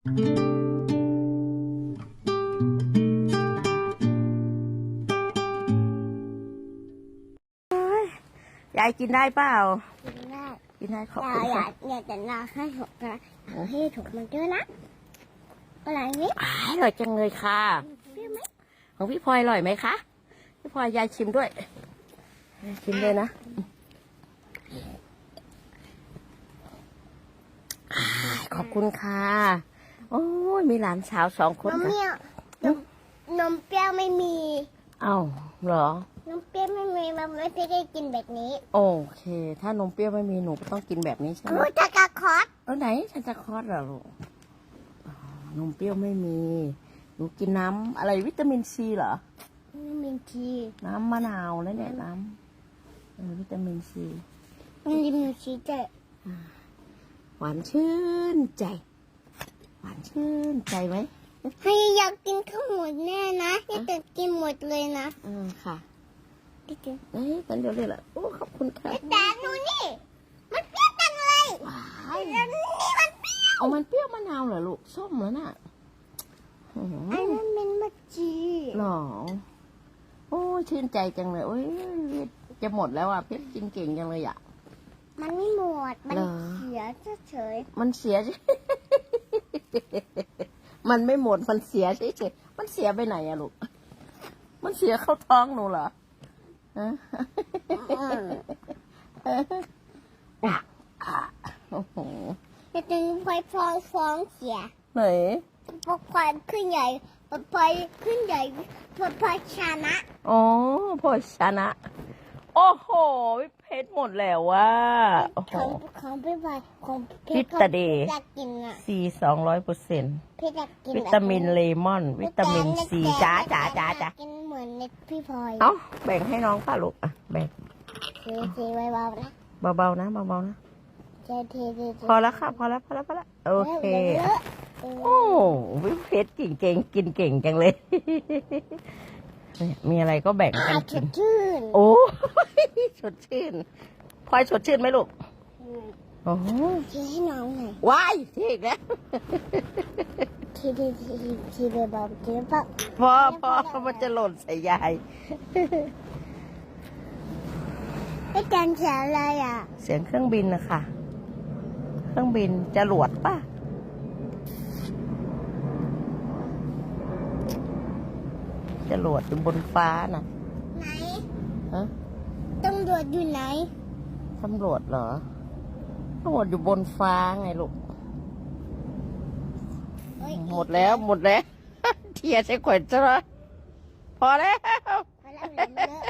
ยายกินได้เปล่า กินได้กินได้ขอบอย่าคุณอย่าค่ะอย่าแต่นาให้ถูกนะอย่าให้ถูกมันเยอะนะอะไรนี่อ้ายอร่อยจังเลยค่ะเปรี้ยวไหมของพี่พลอยอร่อยไหมคะ พี่พลอยยายชิมด้วยยายชิมเลยนะอ้ายขอบคุณค่ะ โอ้ยมีหลานสาวสองคนนมค่ะเปรี้ยวนมนมเปรี้ยวไม่มีเอ้าเหรอ นมเปรี้ยวไม่มีมันไม่ได้กินแบบนี้โอเค ถ้านมเปรี้ยวไม่มีหนูก็ต้องกินแบบนี้ใช่ไหม รู้จักกะคอสเออไหนฉันจะคลอดเหรอลูกอ๋อนมเปรี้ยวไม่มีหนูกินน้ำอะไรวิตามินซีเหรอ ไม่มีทีน้ำมะนาวแล้วเนี่ยน้ำเออวิตามินซีมันมีชีสด้วยหวานชื่นใจหวาน ชื่นใจไหมให้อยากกินข้าวหมดแน่นะอยากจะกินหมดเลยนะอืมค่ะที่กินเอ้ยกันเดี๋ยวเลยล่ะโอ้ขอบคุณค่ะแต่หนูนี่ มันเปรี้ยวจังเลยว้ายแล้วนี่มันเปรี้ยวเอามันเปรี้ยวมะนาวเหรอลูกส้มแล้วน่ะอื้อหือันอนั้นเป็นมะจีหรอโอ้ยชื่นใจจังเลยโอ้ยจะหมดแล้วอะเพชรกินเก่งจังเลยอะมันไม่หมด มันเหรอเสียเฉยมันเสีย มันไม่หมดมันเสียเฉยๆมันเสียไปไหนอะลูก มันเสียเข้าท้องหนูเหรอฮะๆอะอะโอ้โหจะถึงพลอยฟองฟ้องเสียไหนพอควายขึ้นใหญ่พอพลอยขึ้นใหญ่พอพลอยชนะ อ๋อพ่อชนะ โอ้โห เพชรหมดแล้วว่า โอ้โห ของของพี่พลอยของพิตาเดย์จะกินอะซีสองร้อยเปอร์เซ็นต์พี่จะกินวิตามินเลมอน วิตามินซีจ้าจ้าจ้าจ้ากินเหมือนในพี่พลอยเอ้าแบ่งให้น้องป่ะลูกอะแบ่งเทเทไว้เบาๆนะเบาๆนะเบาๆนะเทเทเทเทพอแล้วค่ะพอแล้วพอแล้วพอแล้วโอเคเลอะเออโอ้วิเพชรกิ่งเก่งกินเก่งจังเลยเนี่ย มีอะไรก็แบ่งกันอาจกิจะนชื่นโอ้สดชื่นพลอยสดชื่นไหมลูกโอ้เทให้น้องหน่อยว้ายที่อีกแล้วเทเทเทเทเบาๆเทเบาพอพอเพราะมันจะหล่นใส่ยายไอ้การเสียอะไรอะ เสียงเครื่องบินนะคะ เครื่องบินจรวดป่ะ จรวดอยู่บนฟ้าน่ะไหนฮะตำรวจอยู่ไหนตำรวจเหรอตำรวจอยู่บนฟ้าไงลูกเอ้ยหมดแล้วหมดแล้วเทียใช้ขวดซะแล้วพอแล้วไปแล้วเหลือเยอะ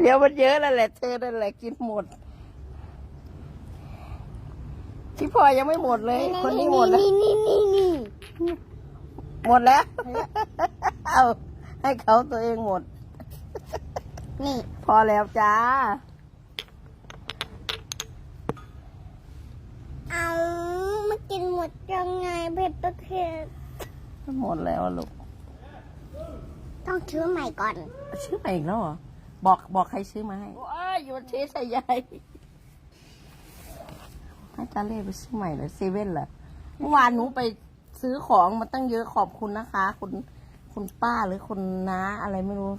เดี๋ยวมันเยอะแล้วแหละเธอนั่นแหละกินหมดที่พลอยยังไม่หมดเลย คนนี้หมดแล้วนี่นี่นี่นี่หมดแล้ว เอาให้เขาตัวเองหมด นี่ พอแล้วจ้า เอามากินหมดยังไงเผ็ดประเผ็ดหมดแล้วอะลูก ต้องซื้อใหม่ก่อน ซื้อมาอีกแล้วเหรอ บอกบอกใครซื้อมาให้ว้ายอยู่เทใส่ยายให้ตาเล่ไปซื้อใหม่เลยเซเว่นเหรอเมื่อวานหนูไปซื้อของมาตั้งเยอะขอบคุณนะคะ คุณ คุณป้าหรือคุณน้าอะไรไม่รู้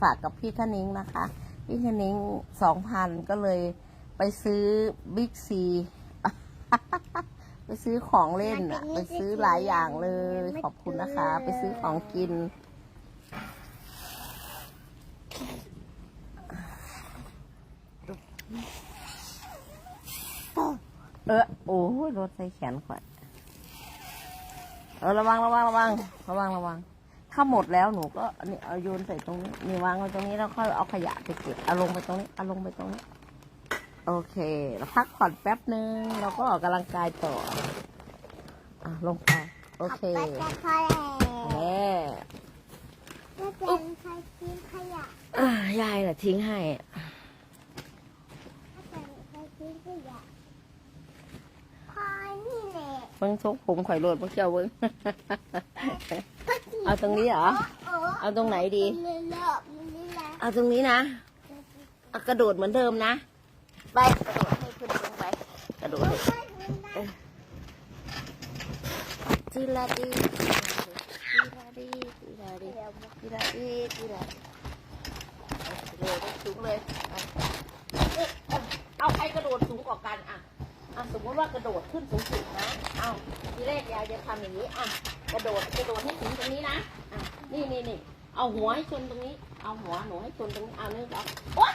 ฝากกับพี่ทนิ้งนะคะ พี่ทนิ้งสองพันก็เลยไปซื้อบิ๊กซีไปซื้อของเล่นอะไปซื้อหลายอย่างเลย ขอบคุณนะคะ ไปซื้อของกิน เออโอ้ยรถใส่แขนข่อย เออระวังระวังระวังระวังระวัง ถ้าหมดแล้วหนูก็อันนี้เอาโยนใส่ตรงนี้นี่วางไว้ตรงนี้แล้วค่อยเอาขยะไปเก็บเอาลงไปตรงนี้เอาลงไปตรงนี้ โอเคเราพักผ่อนแป๊บนึงเราก็ออกกำลังกายต่ออะลงไปโอเคไปแต่พอแล้วแม่ไม่เป็นใครกินขยะอะยายแหละทิ้งให้ ไม่เป็นใครกินขยะพอนี่แหละ เพิ่ง ทกผมข่อยโรดพวกเจ้าเบิ้งเอาตรงนี้เหรอ เอาตรงไหนดี เอาตรงนี้นะเอากระโดดเหมือนเดิมนะ ไปกระโดดให้ขึ้นลงไป กระโดดเลาดี ทีละดีทีละดีทีละดีทีละดีทีละดีเลยสูงเลยเอาเอาใครกระโดดสูงกว่ากันอะอะสมมติว่ากระโดดขึ้นสูงๆนะเอาทีแรกยายจะทำอย่างนี้อะ กระโดดกระโดดให้ถึงตรงนี้นะอะนี่นี่นี่เอาหัวให้ชนตรงนี้ เอาหัวหนูให้ชนตรงนี้เอาเนื้อเอาว้า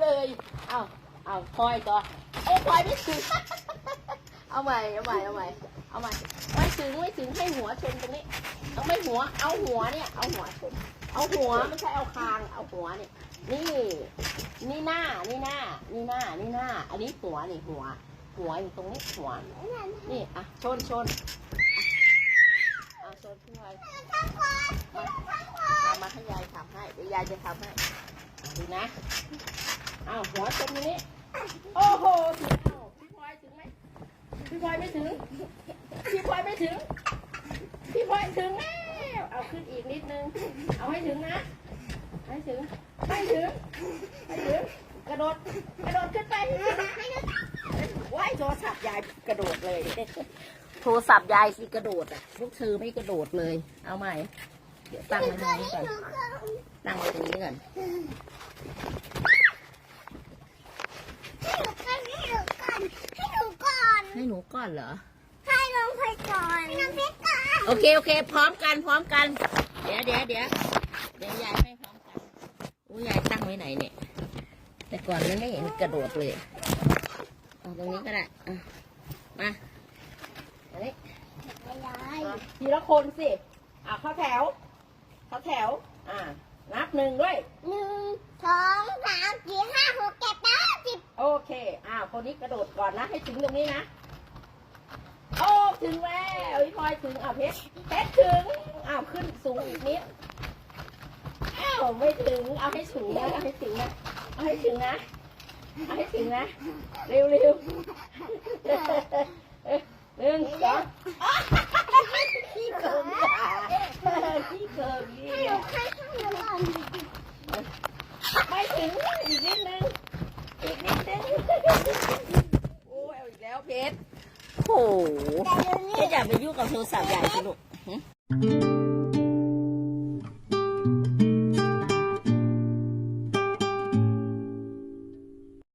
เลยเอาเอาพลอยต่อเอ้ยพลอยไม่ถึงเอาใหม่เอาใหม่เอาใหม่เอาใหม่ไม่ถึงไม่ถึงให้หัวชนตรงนี้ต้องไม่หัว เอาหัวเนี่ย เอาหัวชนเอาหัวไม่ใช่เอาคาง เอาหัวเนี่ย นี่ นี่หน้า นี่หน้า นี่หน้า นี่หน้า อันนี้หัวนี่หัว หัวอยู่ตรงนี้หัว นี่อะชนชน อะชนพี่พลอยมามาให้ยายทำให้เดี๋ยวยายจะทำให้ดูนะเอาหัวชนตรงนี้โอ้โหถึงเอาพี่พลอยถึงไหมพี่พลอยไม่ถึงพี่พลอยไม่ถึงพี่พลอยถึงแล้วเอาขึ้นอีกนิดนึง เอาให้ถึงนะให้ถึงให้ถึงให้ถึงกระโดด กระโดดขึ้นไปว้ายโทรศัพท์ยายก ระโดดเลย โทรศัพท์ยายสิกระโดดอะพวกเธอไม่กระโดดเลย เอาใหม่ เดี๋ยวตั้งไว้ตรงนี้ก่อน ตั้งไว้ตรงนี้ก่อน ให้หนูก่อน ให้หนูก่อนเหรอ ให้น้องไปก่อนให้น้องเพชรก่อนโอเคโอเค พร้อมกันพร้อมกัน เดี๋ยวเดี๋ยวเดี๋ยวเดี๋ยวยายให้พร้อมกันอู้ยายตั้งไว้ไหนเนี่ย แต่ก่อนนั้นไม่เห็นกระโดดเลยเอาตรงนี้ก็ได้อะ มาอันนี้ยายมาทีละคนสิ อะเข้าแถว เข้าแถว อ่า นับหนึ่งด้วย หนึ่งสองสามสี่ห้าหกเจ็ดแปดสิบโอเค อ้าวคนนี้กระโดดก่อนนะ ให้ถึงตรงนี้นะ โอ้ ถึงแล้วพี่พลอยถึง อ้าวเพชรเพชรถึง อ้าวขึ้นสูงอีกนิด อ้าวไม่ถึง เอาให้ถึงนะ เอาให้ถึงนะ เอาให้ถึงนะ เอาให้ถึงนะ เร็วเร็วหนึ่งสองขี้เกินอะขี้เกินนี่ ให้หนูให้ข้างหนูก่อน ไม่ถึง อีกนิดนึง อีกนิดนึง โอ้ยเอาอีกแล้วเพชร โอ้โหแต่เดี๋ยวนี้เพชรอย่าไปยุ่งกับโทรศัพท์ใหญ่สิลูกหึ